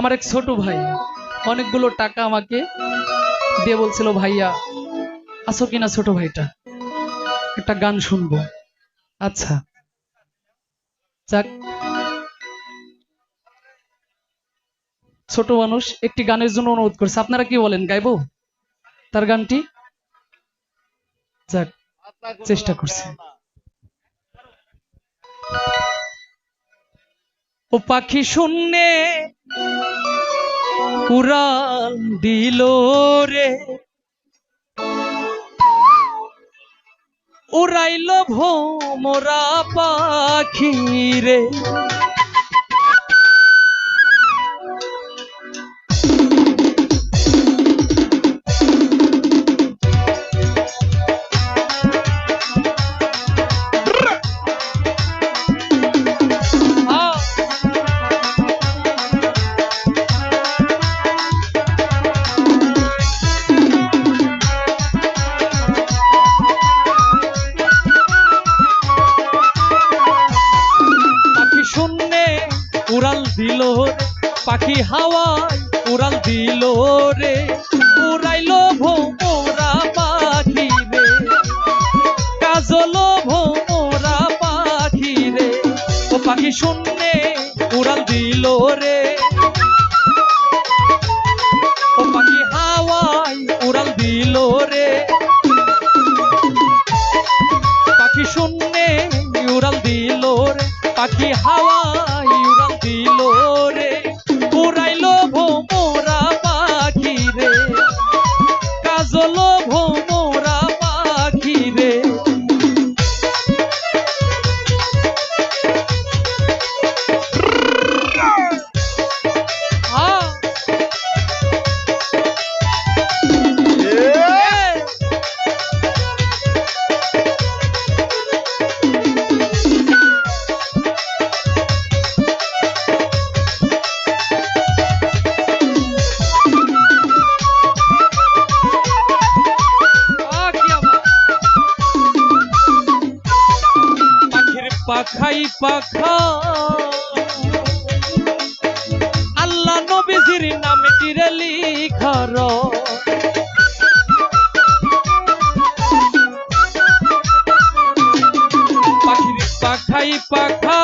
আমার এক ছোট ভাই, অনেকগুলো টাকা আমাকে দিয়ে বলছিল, ভাইয়া আসো কিনা ছোট ভাইটা? একটা গান শুনব। আচ্ছা যাক। ছোট মানুষ একটি গানের জন্য অনুরোধ করছে। আপনারা কি বলেন, গাইবো? তার গানটি? যাক, চেষ্টা করছি। ও পাখি শূন্যে উড়াল দিল রে। উড়াইল ভোমরা পাখি রে। শূন্যে উড়াল দিল পাখি হাওয়ায়, উড়াল দিল রে। উড়াইল ভোমরা পাখি রে। কাজল ভোমরা পাখি রে। ও পাখি শূন্যে উড়াল দিল রে। ও পাখি হাওয়ায়, উড়াল দিল রে। পাখি শূন্যে পাখি হাওয়ায় পাখাই পাখা। আল্লাহ নবীজির নামটির লিখার পাখির পাখাই পাখা।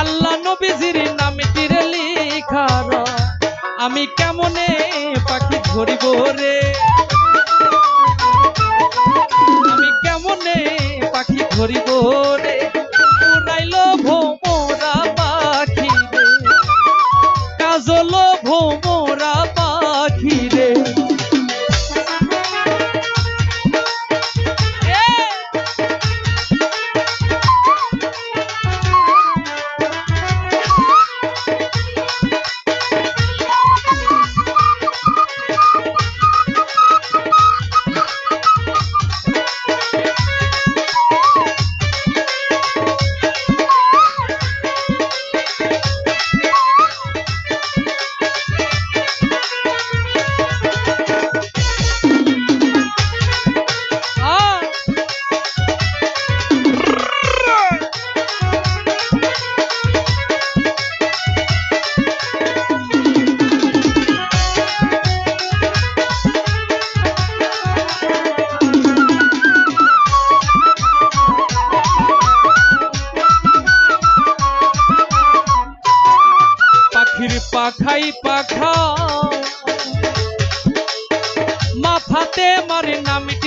আল্লাহ নবীজির নামটির লিখার আমি কেমনে পাখি ধরিব রে? আমি কেমনে পাখি ধরিব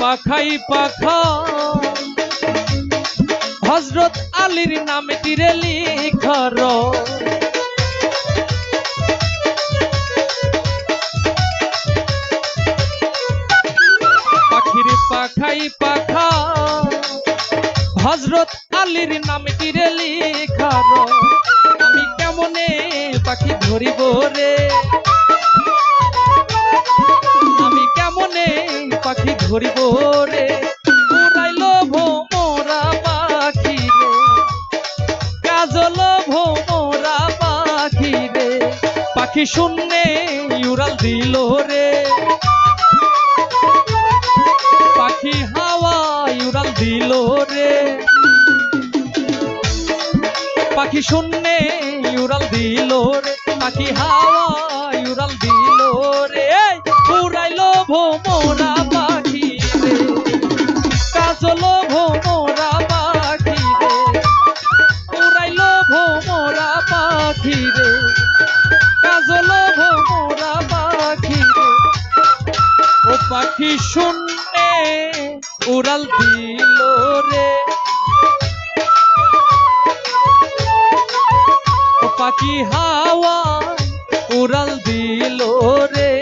পাখাই পাখা। হজরত আলীর নামে তীরে লিখর পাখির পাখাই পাখা। হজরত আলীর নামে তীরে লিখর আমি কেমনে পাখি ধরিব রে? ধরিব রে উড়াইল ভোমরা পাখি রে কাজল ভোমরা পাখি রে, পাখি শূন্যে উড়াল দিল রে। পাখি হাওয়া উড়াল দিল রে। পাখি শূন্যে উড়াল দিল রে, পাখি হাওয়া উড়াল দিল রে। উড়াইল ভোমরা পাখি শূন্যে উড়াল দিল রে। পাখি হাওয়া উড়াল দিল রে।